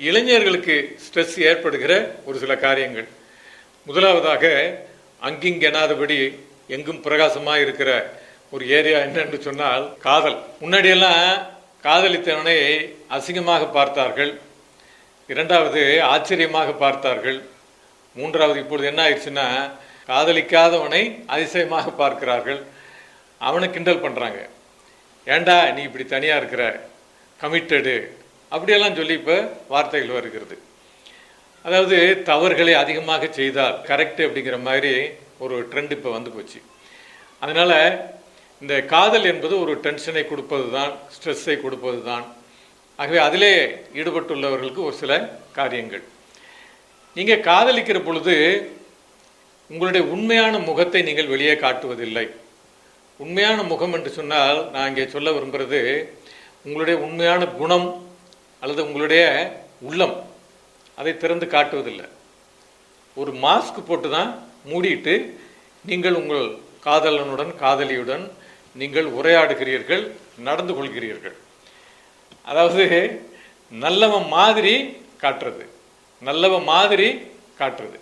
இளைஞர்களுக்கு ஸ்ட்ரெஸ் ஏற்படுகிற ஒரு சில காரியங்கள். முதலாவதாக அங்கிங்கெனாதபடி எங்கும் பிரகாசமாக இருக்கிற ஒரு ஏரியா என்னன்னு சொன்னால் காதல். முன்னாடியெல்லாம் காதலித்தவனை அசிங்கமாக பார்த்தார்கள். இரண்டாவது ஆச்சரியமாக பார்த்தார்கள். மூன்றாவது இப்பொழுது என்ன ஆயிடுச்சுன்னா காதலிக்காதவனை அதிசயமாக பார்க்கிறார்கள். அவனை கிண்டல் பண்ணுறாங்க ஏண்டா நீ இப்படி தனியாக இருக்கிற? கமிட்டடு அப்படியெல்லாம் சொல்லி இப்போ வார்த்தைகள் வருகிறது. அதாவது தவறுகளை அதிகமாக செய்தால் கரெக்ட் அப்படிங்கிற மாதிரி ஒரு ட்ரெண்ட் இப்போ வந்து போச்சு. அதனால் இந்த காதல் என்பது ஒரு டென்ஷனை கொடுப்பது தான் ஸ்ட்ரெஸ்ஸை கொடுப்பது தான் ஆகவே அதிலே ஈடுபட்டுள்ளவர்களுக்கு ஒரு சில காரியங்கள். நீங்கள் காதலிக்கிற பொழுது உங்களுடைய உண்மையான முகத்தை நீங்கள் வெளியே காட்டுவதில்லை. உண்மையான முகம் என்று சொன்னால் நான் இங்கே சொல்ல விரும்புகிறது உங்களுடைய உண்மையான குணம் அல்லது உங்களுடைய உள்ளம் அதை திறந்து காட்டுவதில்லை. ஒரு மாஸ்க் போட்டு தான் மூடிட்டு நீங்கள் உங்கள் காதலனுடன் காதலியுடன் நீங்கள் உரையாடுகிறீர்கள் நடந்து கொள்கிறீர்கள். அதாவது நல்லவன் மாதிரி காட்டுறது. நல்லவன் மாதிரி காட்டுறது.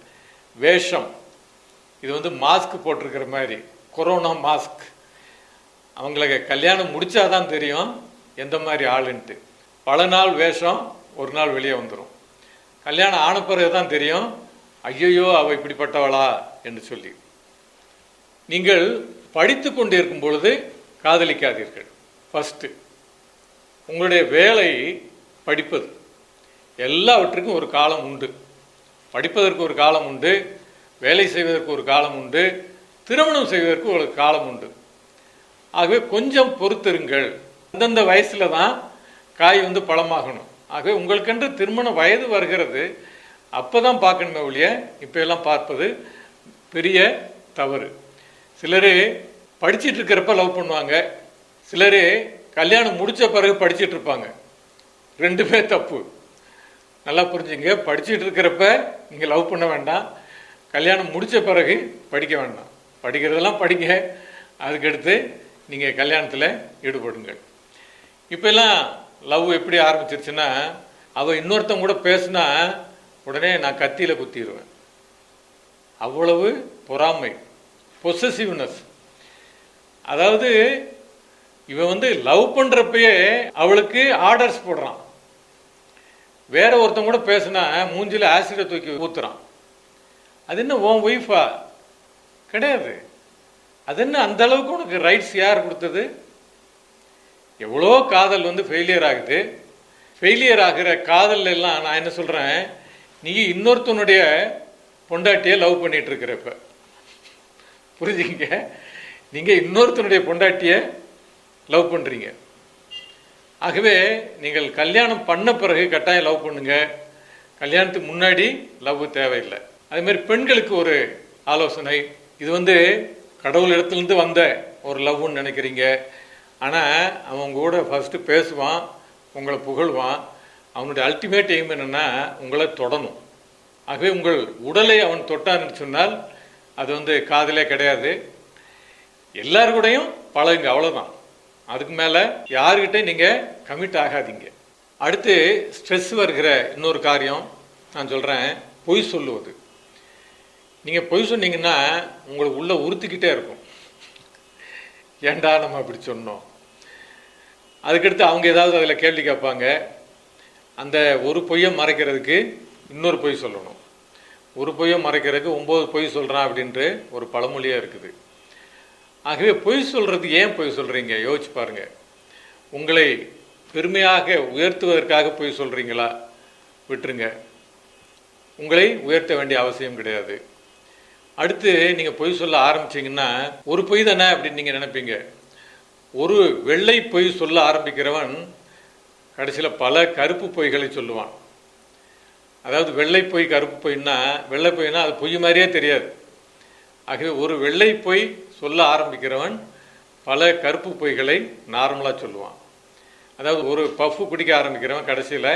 வேஷம். இது வந்து மாஸ்க் போட்டிருக்கிற மாதிரி. கொரோனா மாஸ்க் அவங்களுக்கு கல்யாணம் முடிச்சாதான் தெரியும் எந்த மாதிரி ஆளுன்ட்டு. பல நாள் வேஷம் ஒரு நாள் வெளியே வந்துடும் கல்யாணம் ஆன பிறகு தான் தெரியும் ஐயையோ அவள் இப்படிப்பட்டவளா என்று சொல்லி. நீங்கள் படித்து கொண்டிருக்கும் பொழுது காதலிக்காதீர்கள். ஃபஸ்ட்டு உங்களுடைய வேலை படிப்பது. எல்லாவற்றுக்கும் ஒரு காலம் உண்டு. படிப்பதற்கு ஒரு காலம் உண்டு வேலை செய்வதற்கு ஒரு காலம் உண்டு திருமணம் செய்வதற்கு ஒரு காலம் உண்டு. ஆகவே கொஞ்சம் பொறுத்திருங்கள். அந்தந்த வயசுல தான் காய் வந்து பழமாகணும். ஆகவே உங்களுக்கென்று திருமண வயது வருகிறது. அப்போ தான் பார்க்கணுமே ஒழிய இப்போ எல்லாம் பார்ப்பது பெரிய தவறு. சிலர் படிச்சிட்டு இருக்கிறப்ப லவ் பண்ணுவாங்க. சிலர் கல்யாணம் முடித்த பிறகு படிச்சிட்டு இருப்பாங்க. ரெண்டுமே தப்பு. நல்லா புரிஞ்சுங்க. படிச்சுட்டு இருக்கிறப்ப நீங்கள் லவ் பண்ண வேண்டாம். கல்யாணம் முடித்த பிறகு படிக்க வேண்டாம். படிக்கிறதெல்லாம் படிங்க. அதுக்கடுத்து நீங்கள் கல்யாணத்தில் ஈடுபடுங்கள். இப்போல்லாம் லவ் எப்படி ஆரம்பிச்சிருச்சுன்னா அவள் இன்னொருத்தன் கூட பேசுனா உடனே நான் கத்தியில் குத்திடுவேன் அவ்வளவு பொறாமை பொசசிவ்னஸ் அதாவது இவன் வந்து லவ் பண்ணுறப்பயே அவளுக்கு ஆர்டர்ஸ் போடுறான். வேற ஒருத்தன் கூட பேசுனா மூஞ்சில் ஆசிடை தூக்கி ஊத்துறான். அது என்ன உன் ஒய்ஃபா கிடையாது. அது என்ன அந்த அளவுக்கு உனக்கு ரைட்ஸ் யார் கொடுத்தது? எவ்வளோ காதல் வந்து ஃபெயிலியர் ஆகுது. ஃபெயிலியர் ஆகிற காதல் எல்லாம் நான் என்ன சொல்கிறேன் நீங்கள் இன்னொருத்தனுடைய பொண்டாட்டியை லவ் பண்ணிகிட்ருக்குற இப்போ. புரிஞ்சுங்க? நீங்கள் இன்னொருத்தனுடைய பொண்டாட்டியை லவ் பண்ணுறீங்க ஆகவே நீங்கள் கல்யாணம் பண்ண பிறகு கட்டாயம் லவ் பண்ணுங்க. கல்யாணத்துக்கு முன்னாடி லவ் தேவையில்லை. அதுமாரி பெண்களுக்கு ஒரு ஆலோசனை. இது வந்து கடவுள் இடத்துலேருந்து வந்த ஒரு லவ்னு நினைக்கிறீங்க. ஆனால் அவன் கூட ஃபஸ்ட்டு பேசுவான் உங்களை புகழ்வான். அவனுடைய அல்டிமேட் எய்ம் என்னென்னா உங்களை தொடணும். ஆகவே உங்கள் உடலை அவன் தொட்டான்னு சொன்னால் அது வந்து காதலே கிடையாது. எல்லாருக்கூடையும் கூடயும் பழகுங்க அவ்வளோதான் அதுக்கு மேலே யாருக்கிட்டே நீங்கள் கமிட் ஆகாதீங்க. அடுத்து ஸ்ட்ரெஸ் வருகிற இன்னொரு காரியம் நான் சொல்கிறேன் பொய் சொல்லுவது. நீங்கள் பொய் சொன்னீங்கன்னா உங்களுக்கு உள்ளே உறுத்திக்கிட்டே இருக்கும். ஏண்டா நம்ம அப்படி சொன்னோம்? அதுக்கடுத்து அவங்க ஏதாவது அதில் கேள்வி கேட்பாங்க. அந்த ஒரு பொய்யை மறைக்கிறதுக்கு இன்னொரு பொய் சொல்லணும். ஒரு பொய்யை மறைக்கிறதுக்கு ஒம்பது பொய் சொல்கிறான் அப்படின்ட்டு ஒரு பழமொழியாக இருக்குது. ஆகவே பொய் சொல்கிறது ஏன் பொய் சொல்கிறீங்க யோசிச்சு பாருங்கள் உங்களை பெருமையாக உயர்த்துவதற்காக பொய் சொல்கிறீங்களா விட்டுருங்க. உங்களை உயர்த்த வேண்டிய அவசியம் கிடையாது. அடுத்து நீங்கள் பொய் சொல்ல ஆரம்பிச்சிங்கன்னா ஒரு பொய் தானே அப்படின்னு நீங்கள் நினைப்பீங்க. ஒரு வெள்ளை பொய் சொல்ல ஆரம்பிக்கிறவன் கடைசியில் பல கருப்பு பொய்களை சொல்லுவான். அதாவது வெள்ளை பொய் கருப்பு பொய்னா வெள்ளை பொய்னா அது பொய் மாதிரியே தெரியாது. ஆகவே ஒரு வெள்ளை பொய் சொல்ல ஆரம்பிக்கிறவன் பல கருப்பு பொய்களை நார்மலாக சொல்லுவான். அதாவது ஒரு பஃப்பு குடிக்க ஆரம்பிக்கிறவன் கடைசியில்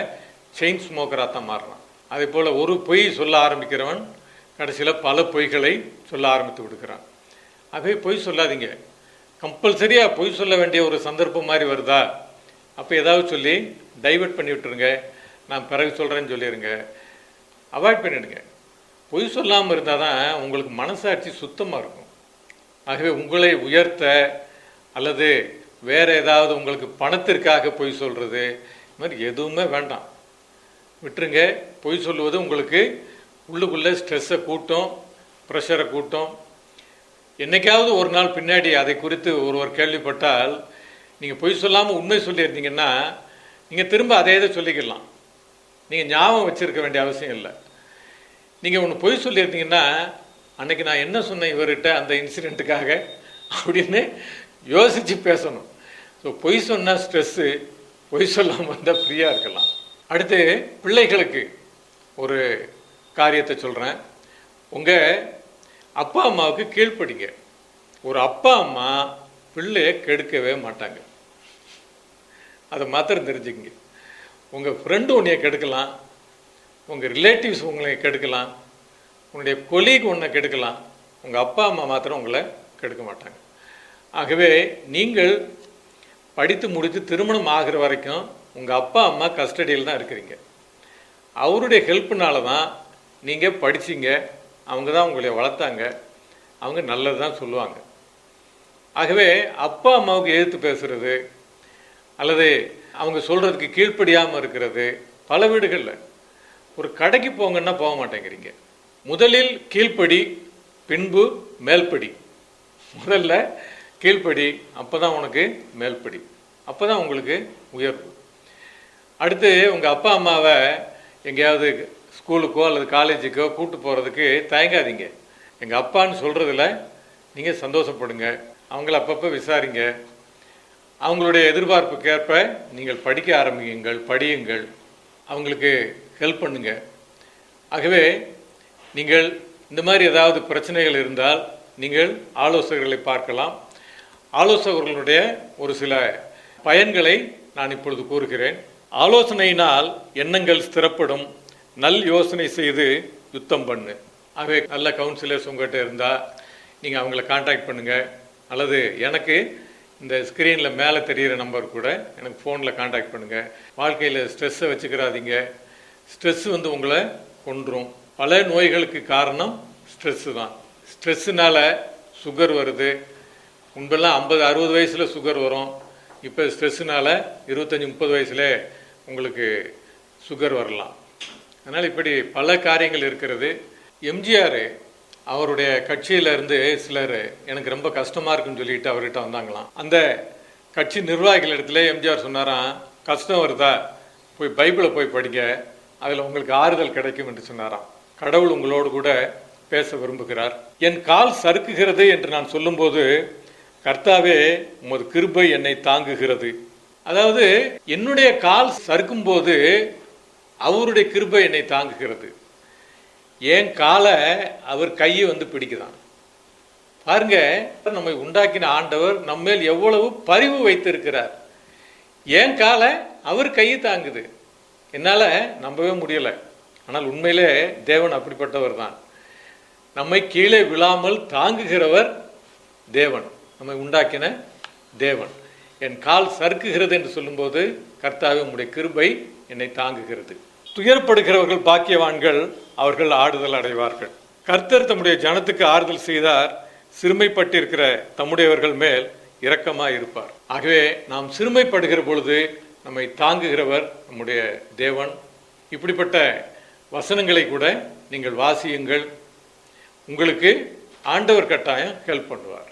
செயின் ஸ்மோக்கராக தான் மாறுறான். அதே போல் ஒரு பொய் சொல்ல ஆரம்பிக்கிறவன் கடைசியில் பல பொய்களை சொல்ல ஆரம்பித்து விடுக்கிறான் ஆகவே பொய் சொல்லாதீங்க. கம்பல்சரியாக பொய் சொல்ல வேண்டிய ஒரு சந்தர்ப்பம் மாதிரி வருதா? அப்போ ஏதாவது சொல்லி டைவெர்ட் பண்ணி விட்டுருங்க. நான் பிறகு சொல்கிறேன்னு சொல்லிடுங்க அவாய்ட் பண்ணிடுங்க. பொய் சொல்லாமல் இருந்தால் தான் உங்களுக்கு மனசாட்சி சுத்தமாக இருக்கும். ஆகவே உங்களை உயர்த்த அல்லது வேறு ஏதாவது உங்களுக்கு பணத்திற்காக பொய் சொல்கிறது இது மாதிரி எதுவுமே வேண்டாம். விட்டுருங்க. பொய் சொல்லுவது உங்களுக்கு உள்ளுக்குள்ளே ஸ்ட்ரெஸ்ஸை கூட்டும் ப்ரெஷரை கூட்டும் என்னைக்காவது ஒரு நாள் பின்னாடி அதை குறித்து ஒருவர் கேள்விப்பட்டால் நீங்கள் பொய் சொல்லாமல் உண்மை சொல்லியிருந்தீங்கன்னா நீங்கள் திரும்ப அதே இதை சொல்லிக்கலாம். நீங்கள் ஞாபகம் வச்சிருக்க வேண்டிய அவசியம் இல்லை. நீங்கள் ஒன்று பொய் சொல்லியிருந்தீங்கன்னா அன்றைக்கி நான் என்ன சொன்னேன் இவர்கிட்ட அந்த இன்சிடெண்ட்டுக்காக அப்படின்னு யோசித்து பேசணும். ஸோ பொய் சொன்னால் ஸ்ட்ரெஸ்ஸு பொய் சொல்லாமல் இருந்தால் ஃப்ரீயாக இருக்கலாம். அடுத்து பிள்ளைகளுக்கு ஒரு காரியத்தை சொல்கிறேன் உங்கள் அப்பா அம்மாவுக்கு கீழ்ப்படிங்க. ஒரு அப்பா அம்மா பிள்ளைய கெடுக்கவே மாட்டாங்க. அதை மாத்திரம் தெரிஞ்சுக்கங்க. உங்கள் ஃப்ரெண்டு உன்னைய கெடுக்கலாம். உங்கள் ரிலேட்டிவ்ஸ் உங்களை கெடுக்கலாம். உன்னுடைய கொலீக் உன்னை கெடுக்கலாம். உங்கள் அப்பா அம்மா மாத்திரம் உங்களை கெடுக்க மாட்டாங்க. ஆகவே நீங்கள் படித்து முடித்து திருமணம் ஆகிற வரைக்கும் உங்கள் அப்பா அம்மா கஸ்டடியில் தான் இருக்கிறீங்க. அவருடைய ஹெல்ப்புனால தான் நீங்கள் படிச்சிங்க. அவங்க தான் உங்களை வளர்த்தாங்க. அவங்க நல்லது தான் சொல்லுவாங்க. ஆகவே அப்பா அம்மாவுக்கு எதிர்த்து பேசுறது அல்லது அவங்க சொல்கிறதுக்கு கீழ்ப்படியாமல் இருக்கிறது பல வீடுகளில். ஒரு கடைக்கு போங்கன்னா போக மாட்டேங்கிறீங்க. முதலில் கீழ்ப்படி பின்பு மேல்படி. முதல்ல கீழ்ப்படி அப்போ தான் உனக்கு மேல்படி. அப்போ தான் உங்களுக்கு உயர்வு. அடுத்து உங்கள் அப்பா அம்மாவை எங்கேயாவது ஸ்கூலுக்கோ அல்லது காலேஜுக்கோ கூப்பிட்டு போகிறதுக்கு தயங்காதீங்க. எங்கள் அப்பான்னு சொல்கிறதுல நீங்கள் சந்தோஷப்படுங்க. அவங்கள அப்பப்போ விசாரிங்க. அவங்களுடைய எதிர்பார்ப்புக்கேற்ப நீங்கள் படிக்க ஆரம்பியுங்கள் படியுங்கள். அவங்களுக்கு ஹெல்ப் பண்ணுங்க. ஆகவே நீங்கள் இந்த மாதிரி ஏதாவது பிரச்சனைகள் இருந்தால் நீங்கள் ஆலோசகர்களை பார்க்கலாம். ஆலோசகர்களுடைய ஒரு சில பயன்களை நான் இப்பொழுது கூறுகிறேன். ஆலோசனையினால் எண்ணங்கள் ஸ்திரப்படும். நல் யோசனை செய்து யுத்தம் பண்ணு. ஆகவே நல்ல கவுன்சிலர்ஸ் உங்கள்கிட்ட இருந்தால் நீங்கள் அவங்கள காண்டாக்ட் பண்ணுங்கள் அல்லது எனக்கு இந்த ஸ்க்ரீனில் மேலே தெரிகிற நம்பர் கூட எனக்கு ஃபோனில் காண்டாக்ட் பண்ணுங்கள் வாழ்க்கையில் ஸ்ட்ரெஸ்ஸை வச்சுக்கிறாதீங்க. ஸ்ட்ரெஸ் வந்து உங்களை கொன்றும். பல நோய்களுக்கு காரணம் ஸ்ட்ரெஸ்ஸு தான். ஸ்ட்ரெஸ்ஸுனால சுகர் வருது. முன்பெல்லாம் ஐம்பது அறுபது வயசில் சுகர் வரும். இப்போ ஸ்ட்ரெஸ்ஸுனால இருபத்தஞ்சி முப்பது வயசுல உங்களுக்கு சுகர் வரலாம். அதனால் இப்படி பல காரியங்கள் இருக்கிறது. எம்ஜிஆர் அவருடைய கட்சியில இருந்து சிலர் எனக்கு ரொம்ப கஷ்டமாக இருக்குன்னு சொல்லிட்டு அவர்கிட்ட வந்தாங்களாம். அந்த கட்சி நிர்வாகிகள் இடத்துல எம்ஜிஆர் சொன்னாராம் கஷ்டம் வருதா? போய் பைபிளை போய் படிங்க. அதில் உங்களுக்கு ஆறுதல் கிடைக்கும் என்று சொன்னாராம். கடவுள் உங்களோடு கூட பேச விரும்புகிறார். என் கால் சறுக்குகிறது என்று நான் சொல்லும்போது கர்த்தாவே உமது கிருபை என்னை தாங்குகிறது. அதாவது என்னுடைய கால் சறுக்கும் போது அவருடைய கிருபை என்னை தாங்குகிறது. என் காலை அவர் கையை வந்து பிடிக்குதான் பாருங்க நம்மை உண்டாக்கின ஆண்டவர் நம்மேல் எவ்வளவு பரிவு வைத்திருக்கிறார். என் காலை அவர் கையை தாங்குது. என்னால் நம்பவே முடியலை. ஆனால் உண்மையிலே தேவன் அப்படிப்பட்டவர் தான். நம்மை கீழே விழாமல் தாங்குகிறவர் தேவன். நம்மை உண்டாக்கின தேவன். என் கால் சறுக்குகிறது என்று சொல்லும்போது கர்த்தாவே உம்முடைய கிருபை என்னை தாங்குகிறது. துயரப்படுகிறவர்கள் பாக்கியவான்கள் அவர்கள் ஆறுதல் அடைவார்கள். கர்த்தர் தம்முடைய ஜனத்துக்கு ஆறுதல் செய்தார். சிறுமைப்பட்டிருக்கிற தம்முடையவர்கள் மேல் இரக்கமாக இருப்பார். ஆகவே நாம் சிறுமைப்படுகிற பொழுது நம்மை தாங்குகிறவர் நம்முடைய தேவன். இப்படிப்பட்ட வசனங்களை கூட நீங்கள் வாசியுங்கள். உங்களுக்கு ஆண்டவர் கட்டாயம் ஹெல்ப் பண்ணுவார்.